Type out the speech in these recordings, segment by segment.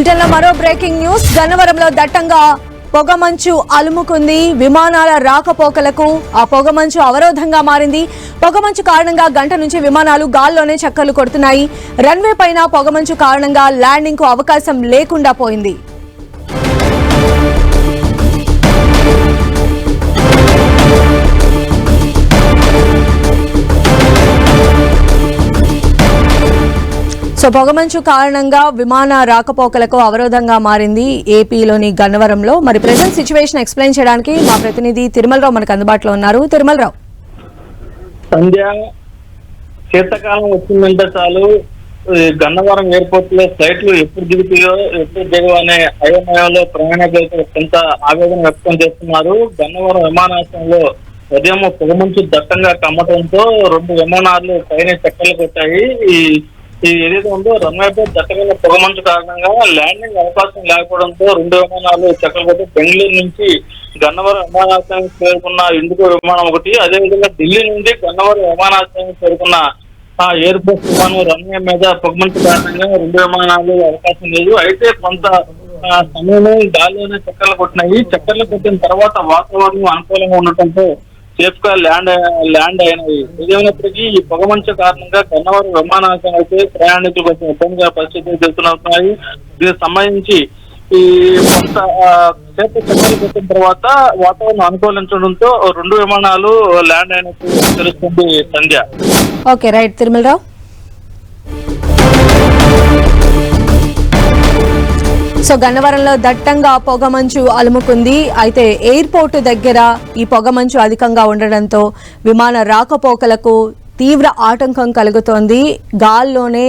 బులెటిన్లో మరో breaking news. గన్నవరంలో దట్టంగా పొగమంచు అలుముకుంది. విమానాల రాకపోకలకు ఆ పొగమంచు అవరోధంగా మారింది. పొగమంచు కారణంగా గంట నుంచి విమానాలు గాల్లోనే చక్కర్లు కొడుతున్నాయి. రన్వే పైన పొగమంచు కారణంగా ల్యాండింగ్కు అవకాశం లేకుండా పోయింది. సో పొగమంచు కారణంగా విమాన రాకపోకలకు అవరోధంగా మారింది ఏపీలోని గన్నవరంలో. మరి ప్రజెంట్ సిచ్యువేషన్ ఎక్స్ప్లెయిన్ చేయడానికి మా ప్రతినిధి తిరుమలరావు మనకు అందుబాటులో ఉన్నారు. తిరుమలరావు. సంధ్య శీతాకాలం వచ్చిందంటే చాలు. గన్నవరం ఎయిర్పోర్ట్లో ఫ్లైట్లు ఎప్పుడు దిగుతాయో ఎప్పుడు దిగవు అనే అయోమయంలో ప్రయాణికులు కొంత ఆవేదన వ్యక్తం చేస్తున్నారు. గన్నవరం విమానాశ్రయంలో ఉదయం పొగమంచు దట్టంగా కమ్మటంతో రెండు విమానాలు పైన చక్కలు కొట్టాయి. ఈ ఈ ఏదైతే ఉందో రన్వేపై దట్టమైన పొగమంచు కారణంగా ల్యాండింగ్ అవకాశం లేకపోవడంతో రెండు విమానాలు చక్కలు బెంగళూరు నుంచి గన్నవరం విమానాశ్రయానికి చేరుకున్న ఇండిగో విమానం ఒకటి అదేవిధంగా ఢిల్లీ నుండి గన్నవరం విమానాశ్రయానికి చేరుకున్న ఆ ఎయిర్పోర్ట్ విమానం రన్వే మీద పొగమంచు కారణంగా రెండు విమానాలు అవకాశం లేదు. అయితే కొంత సమయంలో సమయం గాలిలోనే చక్కర్లు కొట్టినాయి. చక్కర్లు కొట్టిన తర్వాత వాతావరణం అనుకూలంగా ఉండటంతో సేఫ్గా ల్యాండ్ ల్యాండ్ అయినవి ఏదేమైనప్పటికీ ఈ పొగమంచు కారణంగా గన్నవరం విమానాశ్రయం అయితే ప్రయాణికులు కొంచెం ఇబ్బందిగా పరిస్థితులు ఎదుర్కొనవుతున్నాయి దీనికి సంబంధించి ఈ కొంత సేపు చక్కర్లు తర్వాత వాతావరణం అనుకూలించడంతో రెండు విమానాలు ల్యాండ్ అయినట్టు తెలుస్తుంది Sandhya. Okay right. Tirumalarao? So గన్నవరంలో దట్టంగా పొగమంచు అలుముకుంది. అయితే ఎయిర్పోర్ట్ దగ్గర ఈ పొగమంచు అధికంగా ఉండడంతో విమాన రాకపోకలకు తీవ్ర ఆటంకం కలుగుతోంది. గాల్లోనే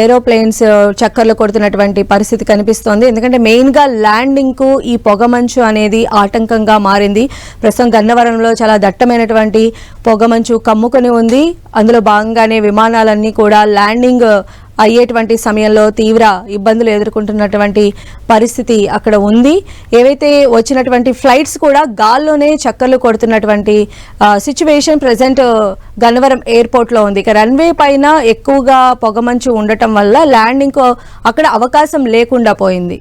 ఏరోప్లేన్స్ చక్కర్లు కొడుతున్నటువంటి పరిస్థితి కనిపిస్తోంది. ఎందుకంటే మెయిన్గా ల్యాండింగ్కు ఈ పొగమంచు అనేది ఆటంకంగా మారింది. ప్రస్తుతం గన్నవరంలో చాలా దట్టమైనటువంటి పొగమంచు కమ్ముకొని ఉంది. అందులో భాగంగానే విమానాలన్నీ కూడా ల్యాండింగ్ అయ్యేటువంటి సమయంలో తీవ్ర ఇబ్బందులు ఎదుర్కొంటున్నటువంటి పరిస్థితి అక్కడ ఉంది. ఏవైతే వచ్చినటువంటి ఫ్లైట్స్ కూడా గాల్లోనే చక్కర్లు కొడుతున్నటువంటి సిచ్యువేషన్ ప్రజెంట్ గన్నవరం ఎయిర్పోర్ట్లో ఉంది. ఇక రన్వే పైన ఎక్కువగా పొగమంచు ఉండటం వల్ల ల్యాండింగ్ అక్కడ అవకాశం లేకుండా పోయింది.